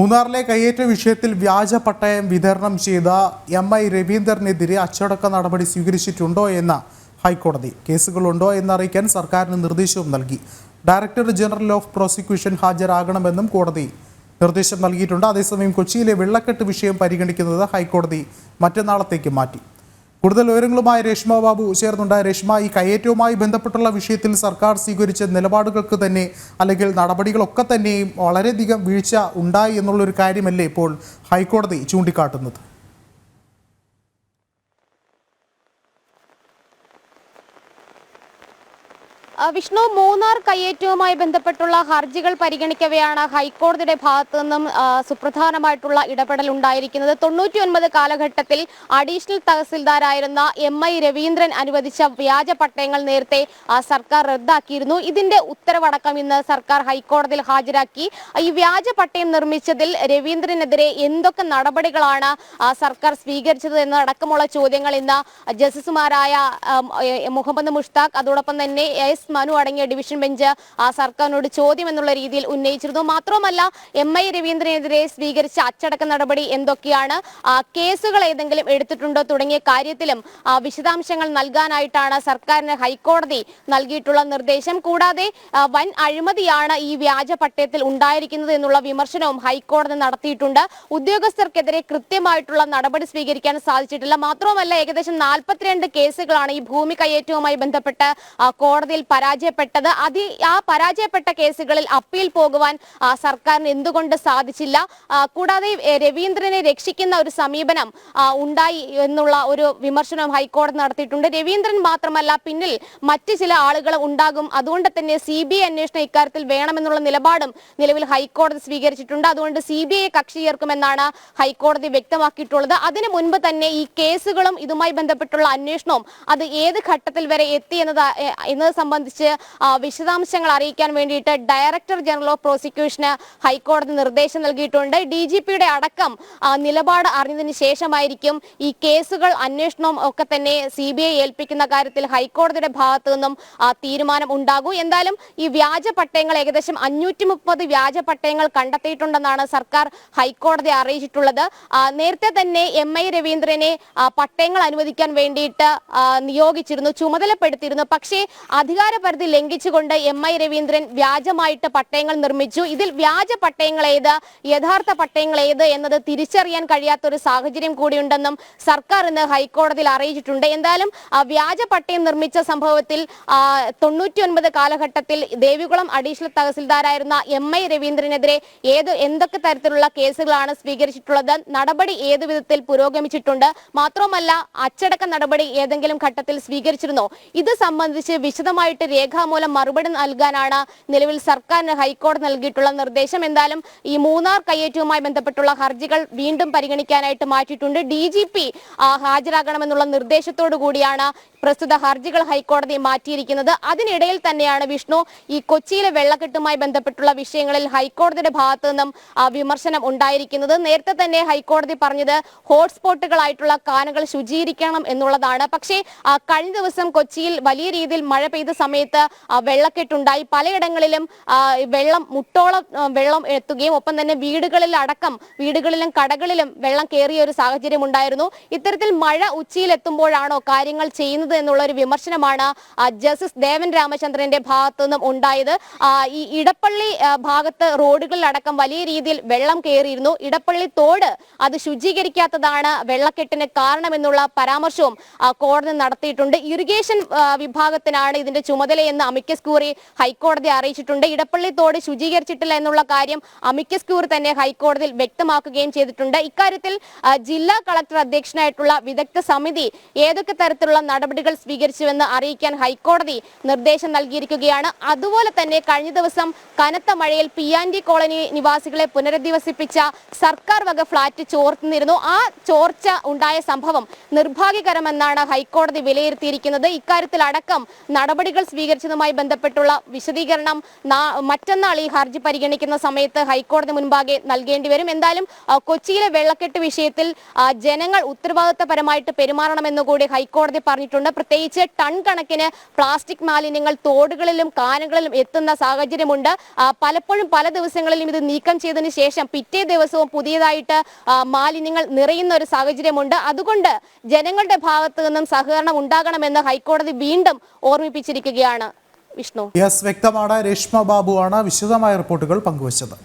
മൂന്നാറിലെ കയ്യേറ്റ വിഷയത്തിൽ വ്യാജ പട്ടയം വിതരണം ചെയ്ത എം ഐ രവീന്ദ്രനെതിരെ അച്ചടക്ക നടപടി സ്വീകരിച്ചിട്ടുണ്ടോ എന്ന ഹൈക്കോടതി. കേസുകളുണ്ടോ എന്നറിയിക്കാൻ സർക്കാരിന് നിർദ്ദേശവും നൽകി. ഡയറക്ടർ ജനറൽ ഓഫ് പ്രോസിക്യൂഷൻ ഹാജരാകണമെന്നും കോടതി നിർദ്ദേശം നൽകിയിട്ടുണ്ട്. അതേസമയം കൊച്ചിയിലെ വെള്ളക്കെട്ട് വിഷയം പരിഗണിക്കുന്നത് ഹൈക്കോടതി മറ്റന്നാളത്തേക്ക് മാറ്റി. കൂടുതൽ വിവരങ്ങളുമായി രേഷ്മ ബാബു ചേർന്നുണ്ട്. രേഷ്മ ഈ കയ്യേറ്റവുമായി ബന്ധപ്പെട്ടുള്ള വിഷയത്തിൽ സർക്കാർ സ്വീകരിച്ച നിലപാടുകൾക്ക് തന്നെ അല്ലെങ്കിൽ നടപടികളൊക്കെ തന്നെയും വളരെയധികം വീഴ്ച ഉണ്ടായി എന്നുള്ളൊരു കാര്യമല്ലേ ഇപ്പോൾ ഹൈക്കോടതി ചൂണ്ടിക്കാട്ടുന്നത്? വിഷ്ണു മൂന്നാർ കയ്യേറ്റവുമായി ബന്ധപ്പെട്ടുള്ള ഹർജികൾ പരിഗണിക്കവെയാണ് ഹൈക്കോടതിയുടെ ഭാഗത്തു നിന്നും സുപ്രധാനമായിട്ടുള്ള ഇടപെടൽ ഉണ്ടായിരിക്കുന്നത്. തൊണ്ണൂറ്റി ഒൻപത് കാലഘട്ടത്തിൽ അഡീഷണൽ തഹസിൽദാരായിരുന്ന എം ഐ രവീന്ദ്രൻ അനുവദിച്ച വ്യാജ പട്ടയങ്ങൾ നേരത്തെ സർക്കാർ റദ്ദാക്കിയിരുന്നു. ഇതിന്റെ ഉത്തരവടക്കം ഇന്ന് സർക്കാർ ഹൈക്കോടതിയിൽ ഹാജരാക്കി. ഈ വ്യാജ പട്ടയം നിർമ്മിച്ചതിൽ രവീന്ദ്രനെതിരെ എന്തൊക്കെ നടപടികളാണ് സർക്കാർ സ്വീകരിച്ചത് എന്നതടക്കമുള്ള ചോദ്യങ്ങൾ ഇന്ന് ജസ്റ്റിസുമാരായ മുഹമ്മദ് മുഷ്താഖ് അതോടൊപ്പം തന്നെ എസ് മനു അടങ്ങിയ ഡിവിഷൻ ബെഞ്ച് സർക്കാരിനോട് ചോദ്യം എന്നുള്ള രീതിയിൽ ഉന്നയിച്ചിരുന്നു. മാത്രമല്ല എം ഐ രവീന്ദ്രനെതിരെ സ്വീകരിച്ച അച്ചടക്ക നടപടി എന്തൊക്കെയാണ്? കേസുകൾ ഏതെങ്കിലും എടുത്തിട്ടുണ്ടോ തുടങ്ങിയ കാര്യത്തിലും വിശദാംശങ്ങൾ നൽകാനായിട്ടാണ് സർക്കാരിന് ഹൈക്കോടതി നൽകിയിട്ടുള്ള നിർദ്ദേശം. കൂടാതെ വൻ അഴിമതിയാണ് ഈ വ്യാജ പട്ടയത്തിൽ ഉണ്ടായിരിക്കുന്നത് എന്നുള്ള വിമർശനവും ഹൈക്കോടതി നടത്തിയിട്ടുണ്ട്. ഉദ്യോഗസ്ഥർക്കെതിരെ കൃത്യമായിട്ടുള്ള നടപടി സ്വീകരിക്കാൻ സാധിച്ചിട്ടില്ല. മാത്രമല്ല ഏകദേശം നാൽപ്പത്തിരണ്ട് കേസുകളാണ് ഈ ഭൂമി കയ്യേറ്റവുമായി ബന്ധപ്പെട്ട് കോടതിയിൽ പരാജയപ്പെട്ടത്. അതി ആ പരാജയപ്പെട്ട കേസുകളിൽ അപ്പീൽ പോകുവാൻ സർക്കാരിന് എന്തുകൊണ്ട് സാധിച്ചില്ല? കൂടാതെ രവീന്ദ്രനെ രക്ഷിക്കുന്ന ഒരു സമീപനം ഉണ്ടായി എന്നുള്ള ഒരു വിമർശനം ഹൈക്കോടതി നടത്തിയിട്ടുണ്ട്. രവീന്ദ്രൻ മാത്രമല്ല പിന്നിൽ മറ്റ് ചില ആളുകൾ ഉണ്ടാകും. അതുകൊണ്ട് തന്നെ സി ബി ഐ അന്വേഷണം ഇക്കാര്യത്തിൽ വേണമെന്നുള്ള നിലപാടും നിലവിൽ ഹൈക്കോടതി സ്വീകരിച്ചിട്ടുണ്ട്. അതുകൊണ്ട് സി ബി ഐ കക്ഷി ചേർക്കുമെന്നാണ് ഹൈക്കോടതി വ്യക്തമാക്കിയിട്ടുള്ളത്. അതിനു മുൻപ് തന്നെ ഈ കേസുകളും ഇതുമായി ബന്ധപ്പെട്ടുള്ള അന്വേഷണവും അത് ഏത് ഘട്ടത്തിൽ വരെ എത്തി എന്നത് എന്നത് സംബന്ധിച്ച് ആ, വിശദാംശങ്ങൾ അറിയിക്കാൻ വേണ്ടിയിട്ട് ഡയറക്ടർ ജനറൽ ഓഫ് പ്രോസിക്യൂഷന് ഹൈക്കോടതി നിർദ്ദേശം നൽകിയിട്ടുണ്ട്. ഡി ജി പിയുടെ അടക്കം നിലപാട് അറിഞ്ഞതിന് ശേഷമായിരിക്കും ഈ കേസുകൾ അന്വേഷണവും ഒക്കെ തന്നെ സി ബി ഐ ഏൽപ്പിക്കുന്ന കാര്യത്തിൽ ഹൈക്കോടതിയുടെ ഭാഗത്തു നിന്നും തീരുമാനം ഉണ്ടാകൂ. എന്തായാലും ഈ വ്യാജ പട്ടയങ്ങൾ ഏകദേശം അഞ്ഞൂറ്റി മുപ്പത് വ്യാജ പട്ടയങ്ങൾ കണ്ടെത്തിയിട്ടുണ്ടെന്നാണ് സർക്കാർ ഹൈക്കോടതി അറിയിച്ചിട്ടുള്ളത്. നേരത്തെ തന്നെ എം ഐ രവീന്ദ്രനെ പട്ടയങ്ങൾ അനുവദിക്കാൻ വേണ്ടിയിട്ട് നിയോഗിച്ചിരുന്നു ചുമതലപ്പെടുത്തിയിരുന്നു. പക്ഷേ അധികാര പരിധി ലംഘിച്ചുകൊണ്ട് എം ഐ രവീന്ദ്രൻ വ്യാജമായിട്ട് പട്ടയങ്ങൾ നിർമ്മിച്ചു. ഇതിൽ വ്യാജ പട്ടയങ്ങൾ ഏത് യഥാർത്ഥ പട്ടയങ്ങൾ ഏത് എന്നത് തിരിച്ചറിയാൻ കഴിയാത്ത ഒരു സാഹചര്യം കൂടിയുണ്ടെന്നും സർക്കാർ ഇന്ന് ഹൈക്കോടതിയിൽ അറിയിച്ചിട്ടുണ്ട്. എന്തായാലും വ്യാജ പട്ടയം നിർമ്മിച്ച സംഭവത്തിൽ തൊണ്ണൂറ്റിയൊൻപത് കാലഘട്ടത്തിൽ ദേവികുളം അഡീഷണൽ തഹസിൽദാരായിരുന്ന എം ഐ രവീന്ദ്രനെതിരെ ഏത് എന്തൊക്കെ തരത്തിലുള്ള കേസുകളാണ് സ്വീകരിച്ചിട്ടുള്ളത് നടപടി ഏത് വിധത്തിൽ പുരോഗമിച്ചിട്ടുണ്ട് മാത്രമല്ല അച്ചടക്ക നടപടി ഏതെങ്കിലും ഘട്ടത്തിൽ സ്വീകരിച്ചിരുന്നോ? ഇത് സംബന്ധിച്ച് വിശദമായിട്ട് രേഖാമൂലം മറുപടി നൽകാനാണ് നിലവിൽ സർക്കാരിന് ഹൈക്കോടതി നൽകിയിട്ടുള്ള നിർദ്ദേശം. എന്തായാലും ഈ മൂന്നാർ കയ്യേറ്റവുമായി ബന്ധപ്പെട്ടുള്ള ഹർജികൾ വീണ്ടും പരിഗണിക്കാനായിട്ട് മാറ്റിയിട്ടുണ്ട്. ഡി ജി പി ഹാജരാകണമെന്നുള്ള നിർദ്ദേശത്തോടു കൂടിയാണ് പ്രസ്തുത ഹർജികൾ ഹൈക്കോടതി മാറ്റിയിരിക്കുന്നത്. അതിനിടയിൽ തന്നെയാണ് വിഷ്ണു ഈ കൊച്ചിയിലെ വെള്ളക്കെട്ടുമായി ബന്ധപ്പെട്ടുള്ള വിഷയങ്ങളിൽ ഹൈക്കോടതിയുടെ ഭാഗത്തു നിന്നും വിമർശനം ഉണ്ടായിരിക്കുന്നത്. നേരത്തെ തന്നെ ഹൈക്കോടതി പറഞ്ഞത് ഹോട്ട്സ്പോട്ടുകളായിട്ടുള്ള കാനകൾ ശുചീകരിക്കണം എന്നുള്ളതാണ്. പക്ഷേ കഴിഞ്ഞ ദിവസം കൊച്ചിയിൽ വലിയ രീതിയിൽ മഴ പെയ്ത സമയത്ത് വെള്ളക്കെട്ടുണ്ടായി. പലയിടങ്ങളിലും വെള്ളം മുട്ടോളം വെള്ളം എത്തുകയും ഒപ്പം തന്നെ വീടുകളിൽ അടക്കം വീടുകളിലും കടകളിലും വെള്ളം കയറിയ ഒരു സാഹചര്യം ഉണ്ടായിരുന്നു ഇത്തരത്തിൽ മഴ ഉച്ചയിൽ എത്തുമ്പോഴാണോ കാര്യങ്ങൾ ചെയ്യുന്നത് എന്നുള്ള ഒരു വിമർശനമാണ് ജസ്റ്റിസ് ദേവൻ രാമചന്ദ്രന്റെ ഭാഗത്തു നിന്നും ഉണ്ടായത് ഈ ഇടപ്പള്ളി ഭാഗത്ത് റോഡുകളിലടക്കം വലിയ രീതിയിൽ വെള്ളം കയറിയിരുന്നു. ഇടപ്പള്ളി തോട് അത് ശുചീകരിക്കാത്തതാണ് വെള്ളക്കെട്ടിന് കാരണമെന്നുള്ള പരാമർശവും കോടതി നടത്തിയിട്ടുണ്ട്. ഇറിഗേഷൻ വിഭാഗത്തിനാണ് ഇതിന്റെ ചുമതലയെന്ന് അമിക്കസ് ക്യൂറി ഹൈക്കോടതി അറിയിച്ചിട്ടുണ്ട്. ഇടപ്പള്ളി തോട് ശുചീകരിച്ചിട്ടില്ല എന്നുള്ള കാര്യം അമിക്കസ് ക്യൂറി തന്നെ ഹൈക്കോടതിയിൽ വ്യക്തമാക്കുകയും ചെയ്തിട്ടുണ്ട്. ഇക്കാര്യത്തിൽ ജില്ലാ കളക്ടർ അധ്യക്ഷനായിട്ടുള്ള വിദഗ്ധ സമിതി ഏതൊക്കെ തരത്തിലുള്ള നടപടികൾ സ്വീകരിച്ചുവെന്ന് അറിയിക്കാൻ ഹൈക്കോടതി നിർദ്ദേശം നൽകിയിരിക്കുകയാണ്. അതുപോലെ തന്നെ കഴിഞ്ഞ ദിവസം കനത്ത മഴയിൽ പി കോളനി നിവാസികളെ പുനരധിവസിപ്പിച്ച സർക്കാർ വക ഫ്ളാറ്റ് ചോർന്നിരുന്നു. ആ ചോർച്ച ഉണ്ടായ സംഭവം നിർഭാഗ്യകരമെന്നാണ് ഹൈക്കോടതി വിലയിരുത്തിയിരിക്കുന്നത്. ഇക്കാര്യത്തിൽ അടക്കം നടപടികൾ സ്വീകരിച്ചതുമായി ബന്ധപ്പെട്ടുള്ള വിശദീകരണം മറ്റന്നാൾ ഈ ഹർജി പരിഗണിക്കുന്ന സമയത്ത് ഹൈക്കോടതി മുൻപാകെ നൽകേണ്ടി വരും. എന്തായാലും കൊച്ചിയിലെ വെള്ളക്കെട്ട് വിഷയത്തിൽ ജനങ്ങൾ ഉത്തരവാദിത്തപരമായിട്ട് പെരുമാറണമെന്നുകൂടി ഹൈക്കോടതി പറഞ്ഞിട്ടുണ്ട്. പ്രത്യേകിച്ച് ടൺ കണക്കിന് പ്ലാസ്റ്റിക് മാലിന്യങ്ങൾ തോടുകളിലും കാനകളിലും എത്തുന്ന സാഹചര്യമുണ്ട്. പലപ്പോഴും പല ദിവസങ്ങളിലും ഇത് നീക്കം ചെയ്തതിന് ശേഷം പിറ്റേ ദിവസവും പുതിയതായിട്ട് മാലിന്യങ്ങൾ നിറയുന്ന ഒരു സാഹചര്യമുണ്ട്. അതുകൊണ്ട് ജനങ്ങളുടെ ഭാഗത്തു നിന്നും സഹകരണം ഉണ്ടാകണമെന്ന് ഹൈക്കോടതി വീണ്ടും ഓർമ്മിപ്പിച്ചിരിക്കുകയാണ് വിഷ്ണു. യെസ് വ്യക്തമാണ്. രേഷ്മ ബാബുവാണ് വിശദമായ റിപ്പോർട്ടുകൾ പങ്കുവച്ചത്.